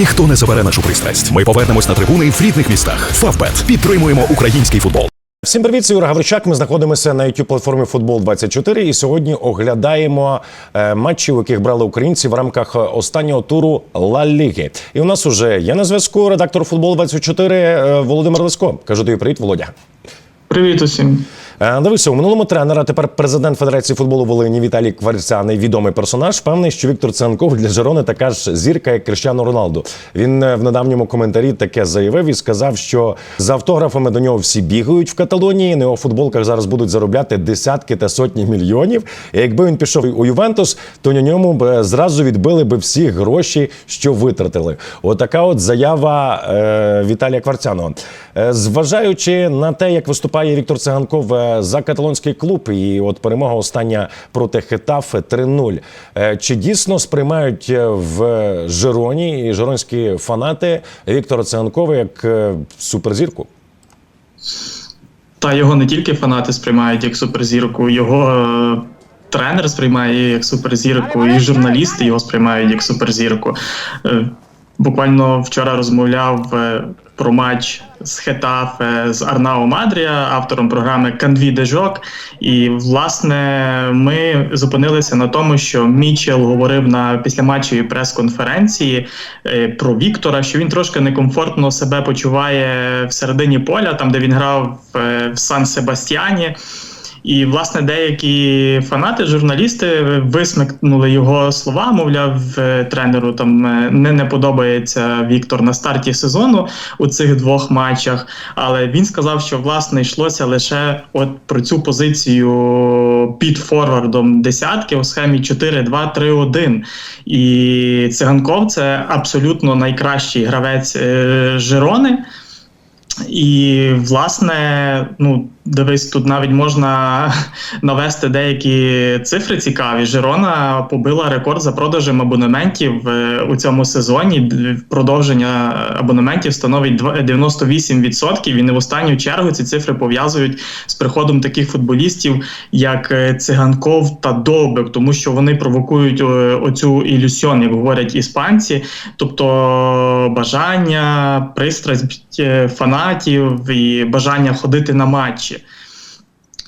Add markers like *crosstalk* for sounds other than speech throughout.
Ніхто не забере нашу пристрасть. Ми повернемось на трибуни в рідних містах. Фавбет підтримуємо український футбол. Всім привіт, це Юра Гавричак. Ми знаходимося на youtube платформі Футбол 24 і сьогодні оглядаємо е, матчі, у яких брали українці в рамках е, останнього туру Ла Ліги. І у нас уже є на зв'язку редактор футбол 24 е, Володимир Лиско. Кажу тобі привіт, Володя. Привіт усім. Е, Дивися, у минулому тренера, тепер президент Федерації футболу Волині Віталій Кварцяний, відомий персонаж. Впевнений, що Віктор Ценков для Жерони така ж зірка, як Крещану Роналду. Він е, в недавньому коментарі таке заявив і сказав, що за автографами до нього всі бігають в Каталонії. На його футболках зараз будуть заробляти десятки та сотні мільйонів. І якби він пішов у Ювентус, то на ньому б е, зразу відбили би всі гроші, що витратили. Отака от заява е, Віталія Кварцяного. Е, зважаючи на те, як виступає Віктор Циганков за каталонський клуб, і от перемога остання проти Хетафе 3-0. Е, Чи дійсно сприймають е, в Жироні і жиронські фанати Віктора Циганкова як е, суперзірку? Та його не тільки фанати сприймають як суперзірку, його тренер сприймає як суперзірку, і журналісти його сприймають як суперзірку. Буквально вчора розмовляв е, про матч з Хетафе з Арнао Мадрія, автором програми Канві Дежок. І власне ми зупинилися на тому, що Мічел говорив на післяматчевій прес-конференції е, про Віктора, що він трошки некомфортно себе почуває всередині поля, там де він грав е, в Сан Себастьяні. І власне деякі фанати, журналісти висмикнули його слова. Мовляв, е, тренеру там е, не, не подобається Віктор на старті сезону у цих двох матчах. Але він сказав, що власне йшлося лише от про цю позицію під форвардом десятки у схемі 4-2-3-1. І циганков це абсолютно найкращий гравець е, Жирони. І, власне, ну, дивись, тут навіть можна *laughs* навести деякі цифри цікаві. Жирона побила рекорд за продажем абонементів е, у цьому сезоні. Продовження абонементів становить два- 98%. І не в останню чергу ці цифри пов'язують з приходом таких футболістів, як е, Циганков та Довбик, тому що вони провокують е, оцю ілюсьон, як говорять іспанці, тобто бажання, пристрасть е, фанатів і бажання ходити на матчі.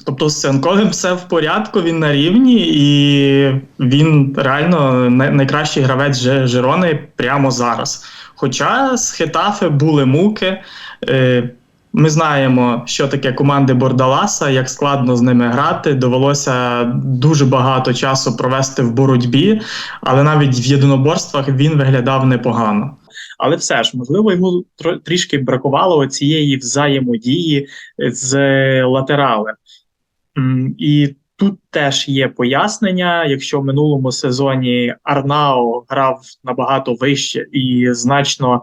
Тобто з Сенковим все в порядку, він на рівні, і він реально найкращий гравець Жирони прямо зараз. Хоча з Хетафе були муки. Е, Ми знаємо, що таке команди Бордаласа, як складно з ними грати. Довелося дуже багато часу провести в боротьбі, але навіть в єдиноборствах він виглядав непогано. Але все ж, можливо, йому трішки бракувало цієї взаємодії з латералем. І тут теж є пояснення. Якщо в минулому сезоні Арнао грав набагато вище і значно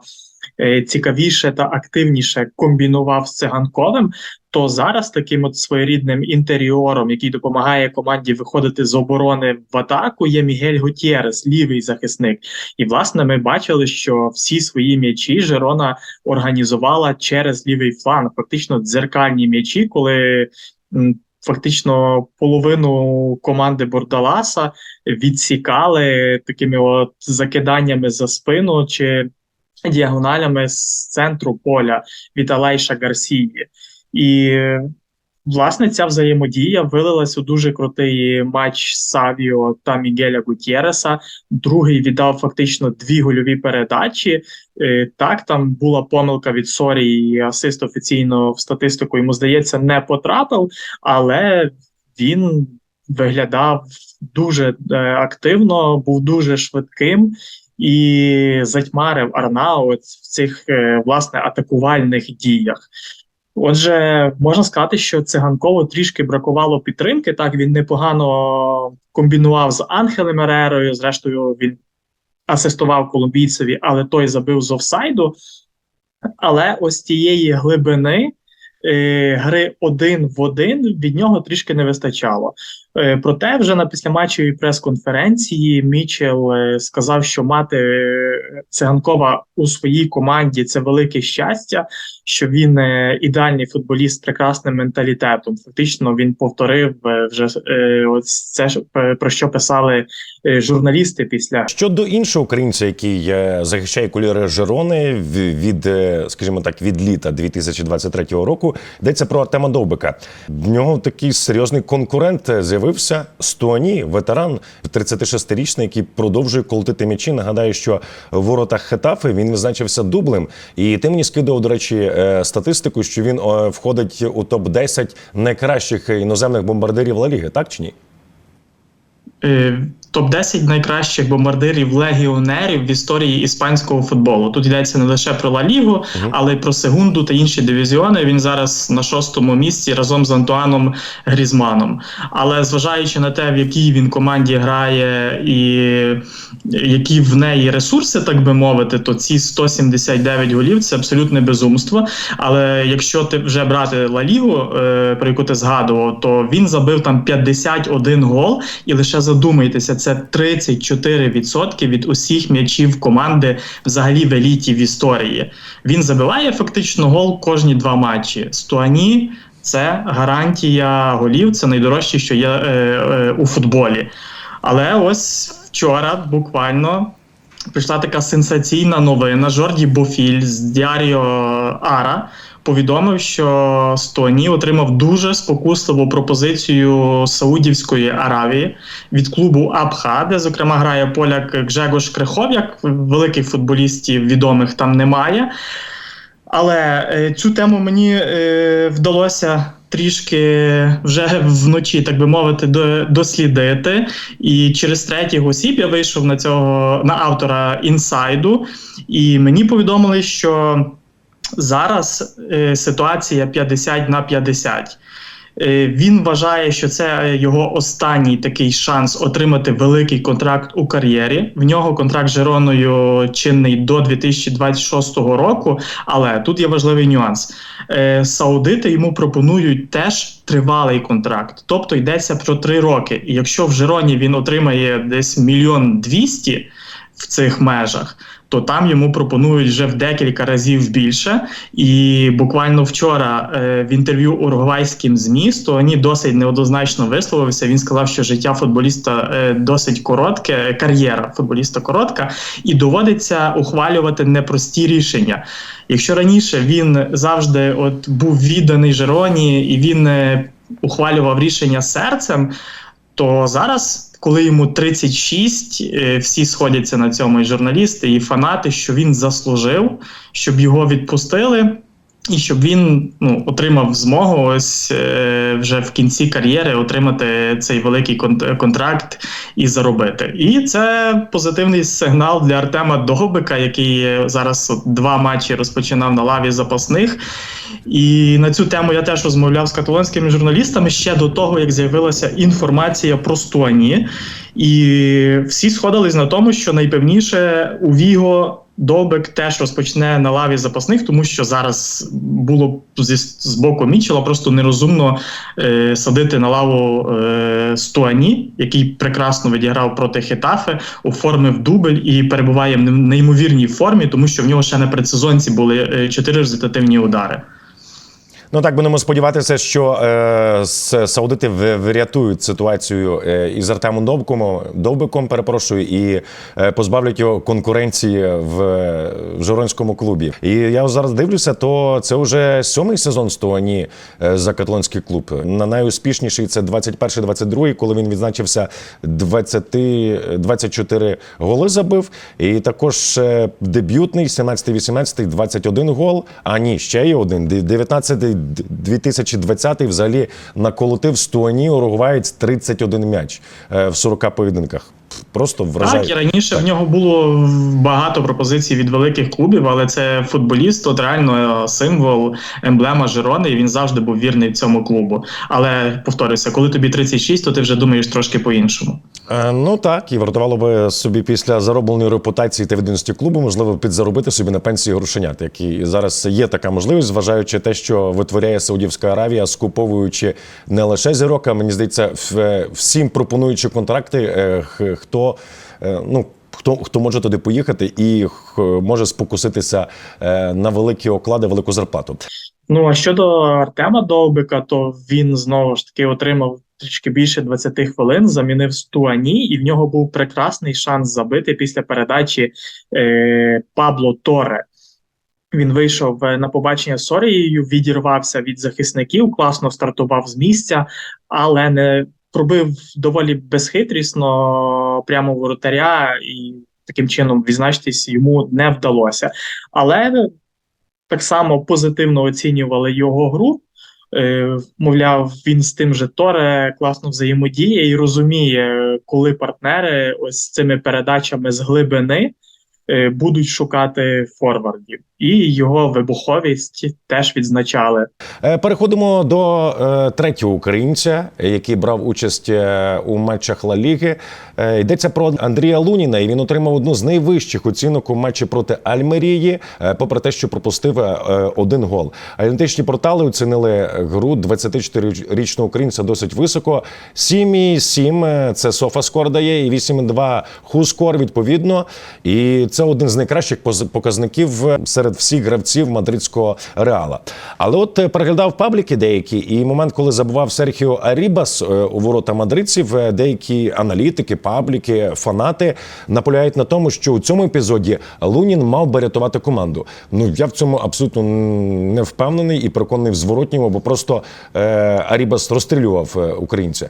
е, цікавіше та активніше комбінував з циганковим, то зараз таким от своєрідним інтеріором, який допомагає команді виходити з оборони в атаку, є Мігель Гутєрес, лівий захисник. І власне ми бачили, що всі свої м'ячі Жерона організувала через лівий фланг, фактично дзеркальні м'ячі, коли фактично половину команди Бордаласа відсікали такими от закиданнями за спину чи діагоналями з центру поля від Алейша Гарсії. І власне ця взаємодія вилилась у дуже крутий матч Савіо та Мігеля Гутєреса. Другий віддав фактично дві гольові передачі. Е, Так, там була помилка від Сорі, і асист офіційно в статистику йому здається не потрапив, але він виглядав дуже е, активно, був дуже швидким і затьмарив Арнаут в цих е, власне атакувальних діях. Отже, можна сказати, що циганкову трішки бракувало підтримки. Так він непогано комбінував з Анхелем Ерерою. Зрештою, він асистував колумбійцеві, але той забив з офсайду. Але ось тієї глибини е, гри один в один від нього трішки не вистачало. Е, Проте, вже на післяматчевій прес-конференції Мічел е, сказав, що мати е, циганкова у своїй команді це велике щастя, що він е, ідеальний футболіст з прекрасним менталітетом. Фактично він повторив е, вже е, ось це е, про що писали е, журналісти після Щодо іншого українця, який е, захищає кольори Жерони від, е, скажімо так, від літа 2023 року, йдеться про Артема Довбика. В нього такий серйозний конкурент е, з'явився Стоні, ветеран 36-річний, який продовжує колотити м'ячі. Нагадаю, що в воротах Хетафи він визначився дублем. І ти мені скидував, до речі, е, статистику, що він е, входить у топ 10 найкращих іноземних бомбардирів Ла Ліги, так чи ні? Е, Топ-10 найкращих бомбардирів легіонерів в історії іспанського футболу. Тут йдеться не лише про Ла Лігу, але й про Сегунду та інші дивізіони. Він зараз на шостому місці разом з Антуаном Грізманом. Але зважаючи на те, в якій він команді грає і які в неї ресурси, так би мовити, то ці 179 голів це абсолютне безумство. Але якщо ти вже брати Ла Лігу, е, про яку ти згадував, то він забив там 51 гол, і лише задумайтеся, це 34% від усіх м'ячів команди взагалі в еліті в історії. Він забиває фактично гол кожні два матчі. Стуані це гарантія голів, це найдорожче, що є е, е, у футболі. Але ось вчора буквально прийшла така сенсаційна новина. Жорді Бофіль з Діаріо Ара повідомив, що Стоні отримав дуже спокусливу пропозицію Саудівської Аравії від клубу Абха, де, зокрема, грає поляк Гжегош Крихов'як. Великих футболістів відомих там немає. Але е, цю тему мені е, вдалося трішки вже вночі, так би мовити, до, дослідити. І через третіх осіб я вийшов на цього на автора інсайду, і мені повідомили, що зараз е, ситуація 50 на 50. Е, Він вважає, що це його останній такий шанс отримати великий контракт у кар'єрі. В нього контракт з Жероною чинний до 2026 року. Але тут є важливий нюанс: Е, Саудити йому пропонують теж тривалий контракт, тобто йдеться про три роки. І якщо в Жероні він отримає десь мільйон двісті в цих межах. То там йому пропонують вже в декілька разів більше. І буквально вчора е, в інтерв'ю уругвайським ЗМІ Стоані досить неоднозначно висловився. Він сказав, що життя футболіста е, досить коротке, кар'єра футболіста коротка, і доводиться ухвалювати непрості рішення. Якщо раніше він завжди от був відданий Жероні і він е, ухвалював рішення серцем, то зараз. Коли йому 36, е, всі сходяться на цьому і журналісти, і фанати, що він заслужив, щоб його відпустили, і щоб він ну, отримав змогу ось е, вже в кінці кар'єри отримати цей великий кон- контракт і заробити. І це позитивний сигнал для Артема Довбика, який зараз от два матчі розпочинав на лаві запасних. І на цю тему я теж розмовляв з каталонськими журналістами ще до того, як з'явилася інформація про Стуані. І всі сходились на тому, що найпевніше у Віго Довбик теж розпочне на лаві запасних, тому що зараз було зі з боку Мічела просто нерозумно е, садити на лаву е, Стуані, який прекрасно відіграв проти Хетафи, оформив дубль і перебуває в неймовірній формі, тому що в нього ще на предсезонці були е, чотири результативні удари. Ну так будемо сподіватися, що е, саудити врятують ситуацію е, із Артемом Довбиком, Довбиком, перепрошую, і е, позбавлять його конкуренції в, Жоронському клубі. І я зараз дивлюся, то це вже сьомий сезон Стоані е, за каталонський клуб. На найуспішніший це 21-22, коли він відзначився 20, 24 голи забив. І також дебютний 17-18, 21 гол. А ні, ще є один. 19 2020 взагалі наколотив Стуані Уругваєць 31 м'яч е, в 40 поєдинках. Просто вражає. Так, і раніше в нього було багато пропозицій від великих клубів, але це футболіст, от реально символ, емблема Жирони, і він завжди був вірний цьому клубу. Але повторюся, коли тобі 36, то ти вже думаєш трошки по-іншому. Е, Ну так, і вартувало би собі після заробленої репутації та відомості клубу, можливо, підзаробити собі на пенсії грошенят, які зараз є така можливість, зважаючи те, що витворяє Саудівська Аравія, скуповуючи не лише зірок, а мені здається, в- всім пропонуючи контракти, е, хто е, ну. Хто, хто може туди поїхати і може спокуситися е, на великі оклади, велику зарплату. Ну а щодо Артема Довбика, то він знову ж таки отримав трішки більше 20 хвилин, замінив Стуані, і в нього був прекрасний шанс забити після передачі е, Пабло Торе. Він вийшов е, на побачення з Сорією, відірвався від захисників, класно стартував з місця, але не пробив доволі безхитрісно прямо воротаря, і таким чином відзначитись йому не вдалося. Але так само позитивно оцінювали його гру. Е, мовляв, він з тим же Торе класно взаємодіє і розуміє, коли партнери ось цими передачами з глибини е, будуть шукати форвардів. І його вибуховість теж відзначали. Е, Переходимо до е, третього українця, який брав участь е, у матчах Ла Ліги. Е, йдеться про Андрія Луніна, і він отримав одну з найвищих оцінок у матчі проти Альмерії, е, попри те, що пропустив е, один гол. Аналітичні портали оцінили гру 24-річного українця досить високо. 7,7 е, це Софаскор дає, і 8,2 Хускор відповідно. І це один з найкращих показників е, серед всіх гравців мадридського реала. Але от е, переглядав пабліки деякі, і момент, коли забував Серхіо Арібас е, у ворота мадридців, е, деякі аналітики, пабліки, фанати наполягають на тому, що у цьому епізоді Лунін мав би рятувати команду. Ну я в цьому абсолютно не впевнений і переконаний в зворотньому, бо просто е, Арібас розстрілював українця.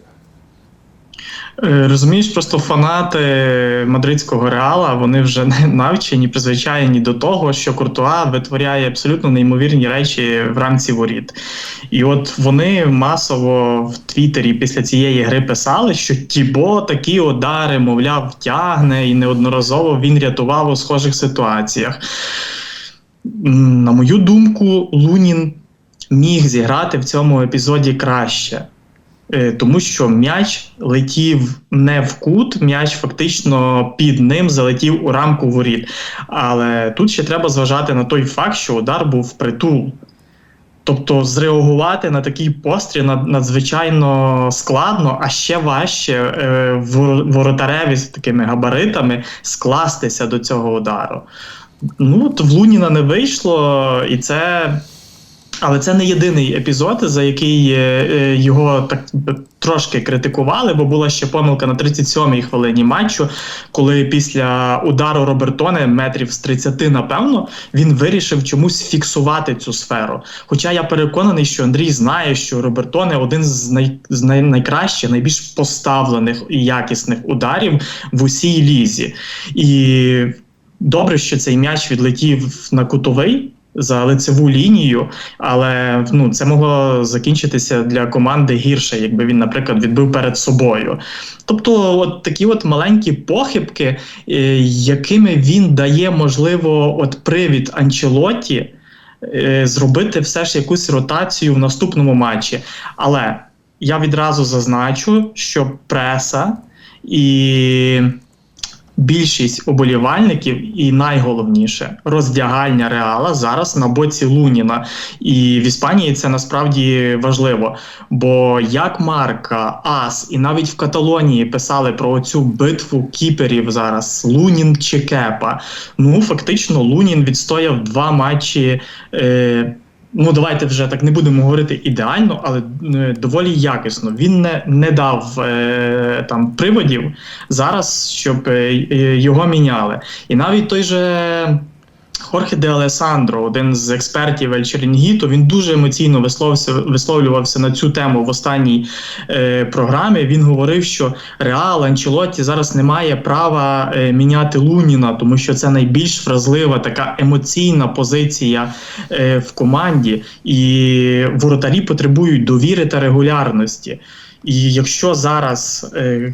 Е, Розумієш, просто фанати мадридського реала вони вже навчені, призвичайні до того, що Куртуа витворяє абсолютно неймовірні речі в рамці воріт. І от вони масово в Твіттері після цієї гри писали, що Тібо такі удари, мовляв, тягне, і неодноразово він рятував у схожих ситуаціях. На мою думку, Лунін міг зіграти в цьому епізоді краще. Е, Тому що м'яч летів не в кут, м'яч фактично під ним залетів у рамку воріт. Але тут ще треба зважати на той факт, що удар був впритул. Тобто зреагувати на такий постріл надзвичайно складно, а ще важче е, воротареві з такими габаритами скластися до цього удару. Ну, от в Луніна не вийшло, і це але це не єдиний епізод, за який е, е, його так трошки критикували, бо була ще помилка на 37-й хвилині матчу, коли після удару Робертоне метрів з 30, напевно, він вирішив чомусь фіксувати цю сферу. Хоча я переконаний, що Андрій знає, що Робертоне один з, най, з най, найкращих, найбільш поставлених і якісних ударів в усій лізі. І добре, що цей м'яч відлетів на кутовий за лицеву лінію, але ну це могло закінчитися для команди гірше, якби він, наприклад, відбив перед собою. Тобто, от такі от маленькі похибки, е, якими він дає, можливо, от привід Анчелоті е, зробити все ж якусь ротацію в наступному матчі. Але я відразу зазначу, що преса і більшість оболівальників, і найголовніше роздягальня реала зараз на боці Луніна. І в Іспанії це насправді важливо. Бо як Марка, Ас, і навіть в Каталонії писали про цю битву кіперів зараз Лунін чи Кепа. Ну фактично, Лунін відстояв два матчі. Е, Ну, давайте вже так не будемо говорити ідеально, але е, доволі якісно. Він не, не дав е, там приводів зараз, щоб е, е, його міняли. І навіть той же Хорхе де Алесандро, один з експертів Ель Черінгіто, він дуже емоційно висловлювався на цю тему в останній е, програмі. Він говорив, що Реал Анчелотті зараз не має права е, міняти Луніна, тому що це найбільш вразлива така емоційна позиція е, в команді, і воротарі потребують довіри та регулярності. І якщо зараз е,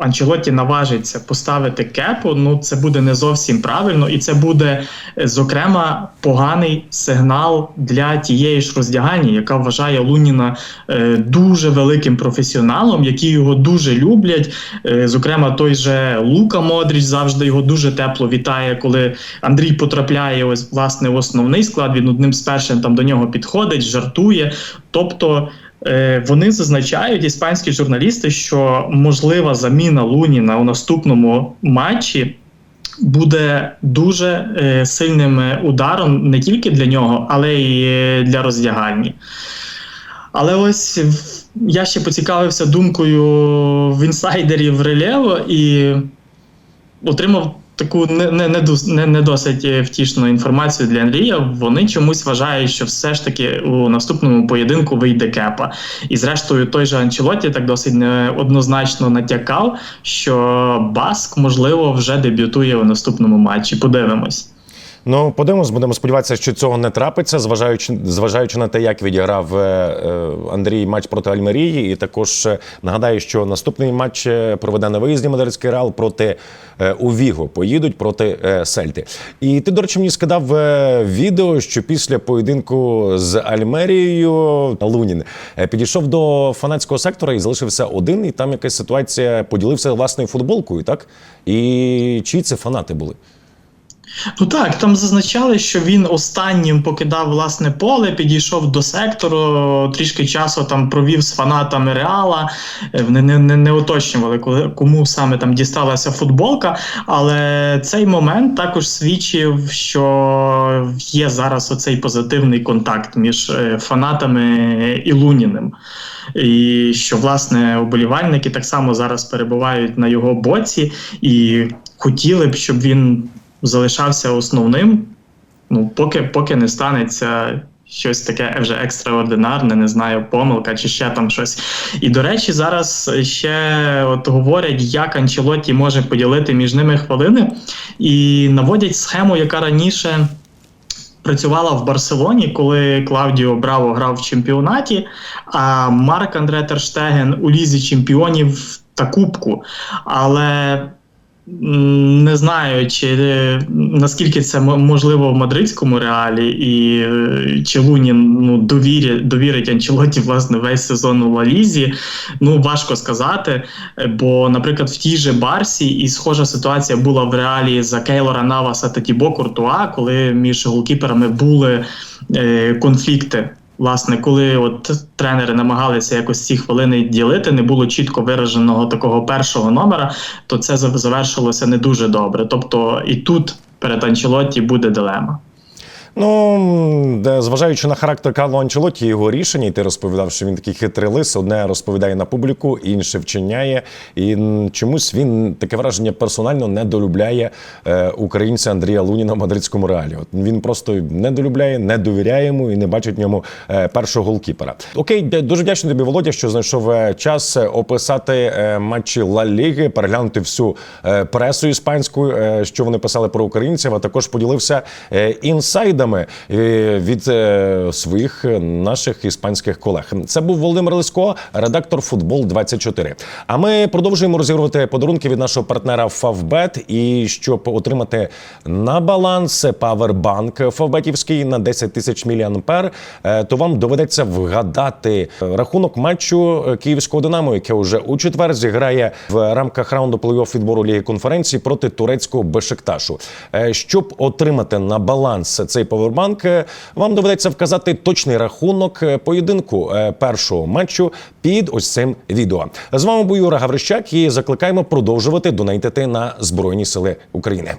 Анчелотті наважиться поставити кепу, ну це буде не зовсім правильно, і це буде, е, зокрема, поганий сигнал для тієї ж роздягальні, яка вважає Луніна е, дуже великим професіоналом, які його дуже люблять. Е, зокрема, той же Лука Модріч завжди його дуже тепло вітає, коли Андрій потрапляє ось власне в основний склад. Він одним з першим там до нього підходить, жартує. Тобто. Е, Вони зазначають іспанські журналісти, що можлива заміна Луніна у наступному матчі буде дуже е, сильним ударом не тільки для нього, але й для роздягальні. Але ось я ще поцікавився думкою в інсайдерів Релєво і отримав таку не, не, не, не, досить е, втішну інформацію для Андрія. Вони чомусь вважають, що все ж таки у наступному поєдинку вийде кепа. І зрештою, той же Анчелоті так досить неоднозначно натякав, що Баск, можливо, вже дебютує у наступному матчі. Подивимось. Ну, подивимось, будемо сподіватися, що цього не трапиться, зважаючи, зважаючи на те, як відіграв е, е, Андрій матч проти Альмерії. І також е, нагадаю, що наступний матч проведе на виїзді Мадридський Реал проти Увіго. Поїдуть проти Сельти. І ти, до речі, мені скидав відео, що після поєдинку з Альмерією Лунін підійшов до фанатського сектора і залишився один. І там якась ситуація поділився власною футболкою, так? І чиї це фанати були? Ну так, там зазначали, що він останнім покидав власне поле, підійшов до сектору, трішки часу там провів з фанатами Реала. Е, Вони не, не, не уточнювали, кому саме там дісталася футболка. Але цей момент також свідчив, що є зараз оцей позитивний контакт між е, фанатами і Луніним. І що власне оболівальники так само зараз перебувають на його боці і хотіли б, щоб він залишався основним. Ну, поки, поки не станеться щось таке вже екстраординарне, не знаю, помилка чи ще там щось. І до речі, зараз ще от говорять, як Анчелотті може поділити між ними хвилини, і наводять схему, яка раніше. Працювала в Барселоні, коли Клаудіо Браво грав в чемпіонаті, а Марк Андре Терштеген у лізі чемпіонів та кубку. Але не знаю, чи е, наскільки це мо- можливо в мадридському реалі, і е, чи Лунін ну, довірить, довірить Анчелоті власне весь сезон у Ла Лізі. Ну важко сказати. Е, Бо, наприклад, в тій же Барсі і схожа ситуація була в реалі за Кейлора Наваса та Тібо Куртуа, коли між голкіперами були конфлікти. Власне, коли от тренери намагалися якось ці хвилини ділити, не було чітко вираженого такого першого номера, то це завершилося не дуже добре. Тобто і тут перед Анчелотті буде дилема. Ну, зважаючи на характер Карло Анчелотті, його рішення, і ти розповідав, що він такий хитрий лис, одне розповідає на публіку, інше вчиняє. І чомусь він таке враження персонально недолюбляє е, українця Андрія Луніна в мадридському реалі. От він просто недолюбляє, не довіряє йому і не бачить в ньому е, першого голкіпера. Окей, дуже вдячний тобі, Володя, що знайшов е, час описати матчі Ла Ліги, переглянути всю пресу іспанську, що вони писали про українців, а також поділився е, інсайдами е, від е, своїх е, наших іспанських колег. Це був Володимир Лисько, редактор Футбол 24 А ми продовжуємо розігрувати подарунки від нашого партнера Favbet. І щоб отримати на баланс павербанк Favbetівський на 10 тисяч міліампер, то вам доведеться вгадати рахунок матчу київського динамо, яке вже у четвер зіграє в рамках раунду плей-офф відбору Ліги конференції проти турецького Бешикташу. Е, Щоб отримати на баланс цей павербанк, е, вам доведеться вказати точний рахунок е, поєдинку е, першого матчу під ось цим відео. З вами був Юра Гаврищак і закликаємо продовжувати донатити на Збройні Сили України.